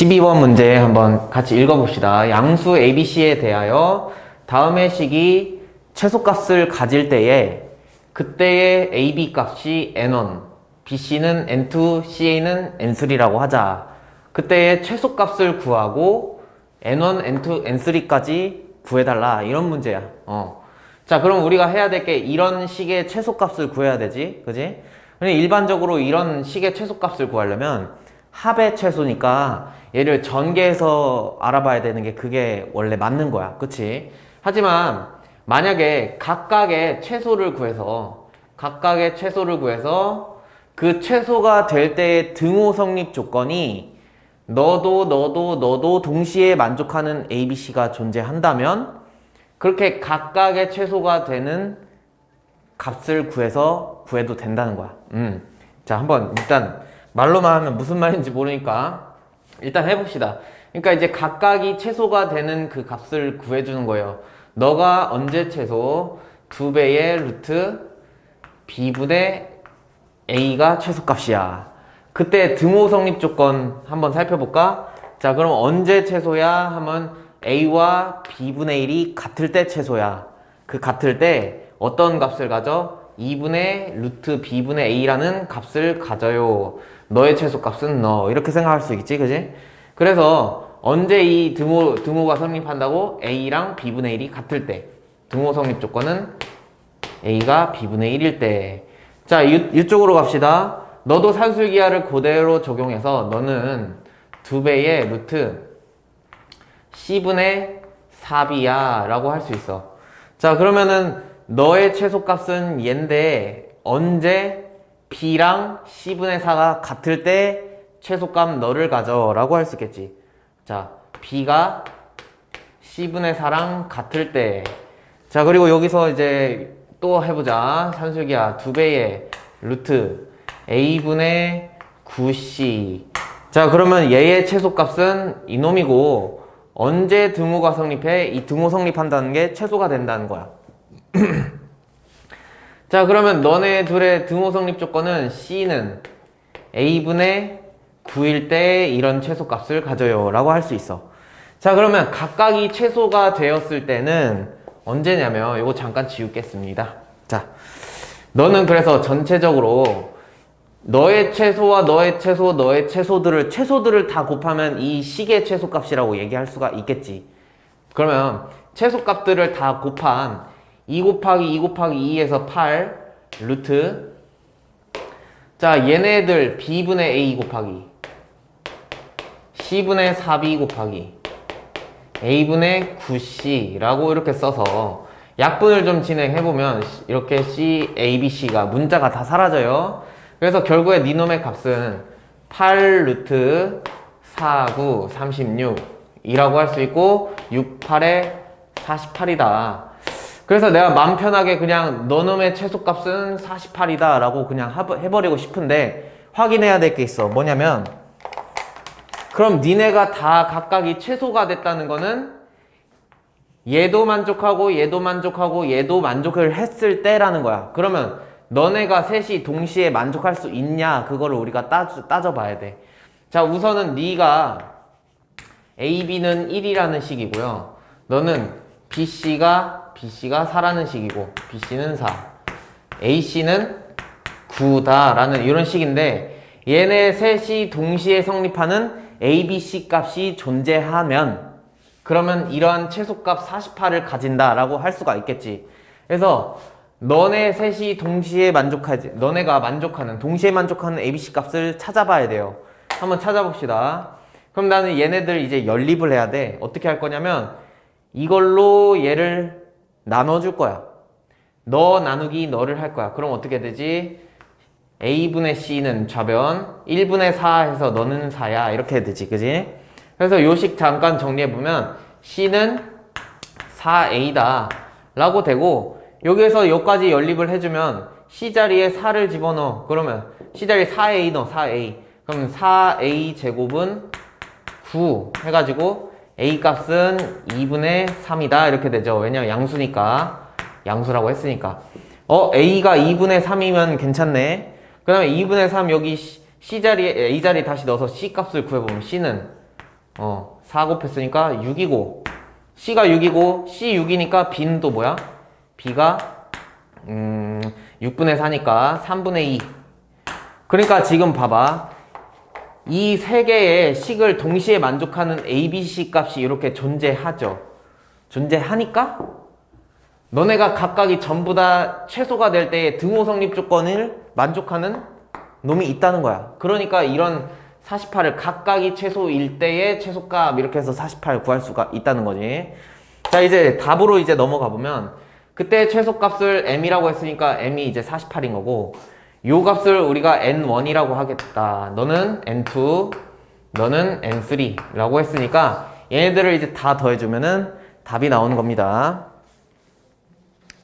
12번 문제 한번 같이 읽어봅시다. 양수 ABC에 대하여 다음의 식이 최소값을 가질 때에 그때의 AB 값이 N1, BC는 N2, CA는 N3라고 하자. 그때의 최소값을 구하고 N1, N2, N3까지 구해달라. 이런 문제야. 어. 자, 그럼 우리가 해야 될 게 이런 식의 최소값을 구해야 되지. 그지? 근데 일반적으로 이런 식의 최소값을 구하려면 합의 최소니까 얘를 전개해서 알아봐야 되는 게 그게 원래 맞는 거야. 그치? 하지만 만약에 각각의 최소를 구해서 각각의 최소를 구해서 그 최소가 될 때의 등호 성립 조건이 너도 너도 너도 동시에 만족하는 ABC가 존재한다면 그렇게 각각의 최소가 되는 값을 구해서 구해도 된다는 거야. 음. 자, 한번 일단 말로만 하면 무슨 말인지 모르니까 일단 해봅시다. 그러니까 이제 각각이 최소가 되는 그 값을 구해주는 거예요. 너가 언제 최소 두 배의 루트 b분의 a가 최소값이야. 그때 등호 성립 조건 한번 살펴볼까? 자, 그럼 언제 최소야? 하면 a와 b분의 1이 같을 때 최소야. 그 같을 때 어떤 값을 가져? 2분의 루트 b분의 a라는 값을 가져요. 너의 최소값은 너. 이렇게 생각할 수 있지, 그지? 그래서 언제 이 등호, 등호가 성립한다고? a랑 b분의 1이 같을 때. 등호 성립 조건은 a가 b분의 1일 때. 자, 이, 이쪽으로 갑시다. 너도 산술기하를 그대로 적용해서 너는 두 배의 루트 c분의 4b야 라고 할 수 있어. 자, 그러면은 너의 최소값은 얘인데 언제 b랑 c분의 4가 같을 때 최소값 너를 가져 라고 할 수 있겠지. 자, b가 c분의 4랑 같을 때. 자, 그리고 여기서 이제 또 해보자. 산술기야 두 배의 루트 a분의 9c. 자, 그러면 얘의 최소값은 이놈이고 언제 등호가 성립해? 이 등호 성립한다는 게 최소가 된다는 거야. 자, 그러면 너네 둘의 등호 성립 조건은 c는 a분의 9일 때 이런 최소값을 가져요 라고 할 수 있어. 자, 그러면 각각이 최소가 되었을 때는 언제냐면 이거 잠깐 지우겠습니다. 자, 너는 그래서 전체적으로 너의 최소와 너의 최소, 너의 최소들을 최소들을 다 곱하면 이 식의 최소값이라고 얘기할 수가 있겠지. 그러면 최소값들을 다 곱한 2 곱하기 2 곱하기 2에서 8 루트 자 얘네들 b분의 a 곱하기 c분의 4b 곱하기 a분의 9c라고 이렇게 써서 약분을 좀 진행해보면 이렇게 c, a, b, c가 문자가 다 사라져요. 그래서 결국에 니놈의 값은 8 루트 4, 9, 36 이라고 할 수 있고 6, 8에 48이다. 그래서 내가 마음 편하게 그냥 너놈의 최소값은 48이다 라고 그냥 하- 해버리고 싶은데 확인해야 될 게 있어. 뭐냐면 그럼 니네가 다 각각이 최소가 됐다는 거는 얘도 만족하고 얘도 만족하고 얘도 만족을 했을 때라는 거야. 그러면 너네가 셋이 동시에 만족할 수 있냐 그거를 우리가 따져, 따져봐야 돼. 자 우선은 네가 A, B는 1이라는 식이고요. 너는 B, C가 B, C가 4라는 식이고 B, C는 4. A, C는 9다 라는 이런 식인데 얘네 셋이 동시에 성립하는 A, B, C 값이 존재하면 그러면 이러한 최소값 48을 가진다 라고 할 수가 있겠지. 그래서 너네 셋이 동시에 만족하지, 너네가 만족하는, 동시에 만족하는 ABC 값을 찾아봐야 돼요. 한번 찾아봅시다. 그럼 나는 얘네들 이제 연립을 해야 돼. 어떻게 할 거냐면 이걸로 얘를 나눠줄 거야. 너 나누기 너를 할 거야. 그럼 어떻게 되지? A분의 C는 좌변, 1분의 4 해서 너는 4야. 이렇게 되지. 그지? 그래서 요식 잠깐 정리해보면 C는 4A다. 라고 되고, 여기에서 여기까지 연립을 해주면 C 자리에 4를 집어넣어. 그러면 C 자리에 4A 넣어. 4A. 그럼 4A 제곱은 9 해가지고 A 값은 2분의 3이다. 이렇게 되죠. 왜냐면 양수니까. 양수라고 했으니까. 어, A가 2분의 3이면 괜찮네. 그 다음에 2분의 3 여기 C, 자리에, A 자리에 다시 넣어서 C 값을 구해보면 C는 어, 4 곱했으니까 6이고 C가 6이고 C 6이니까 B는 또 뭐야? B가 음, 6분의 4니까 3분의 2. 그러니까 지금 봐봐. 이 세 개의 식을 동시에 만족하는 A, B, C 값이 이렇게 존재하죠. 존재하니까 너네가 각각이 전부 다 최소가 될 때의 등호 성립 조건을 만족하는 놈이 있다는 거야. 그러니까 이런 48을 각각이 최소일 때의 최소값 이렇게 해서 48 구할 수가 있다는 거지. 자, 이제 답으로 이제 넘어가 보면 그때 최소값을 m이라고 했으니까 m이 이제 48인 거고 요 값을 우리가 n1이라고 하겠다. 너는 n2, 너는 n3라고 했으니까 얘네들을 이제 다 더해주면은 답이 나오는 겁니다.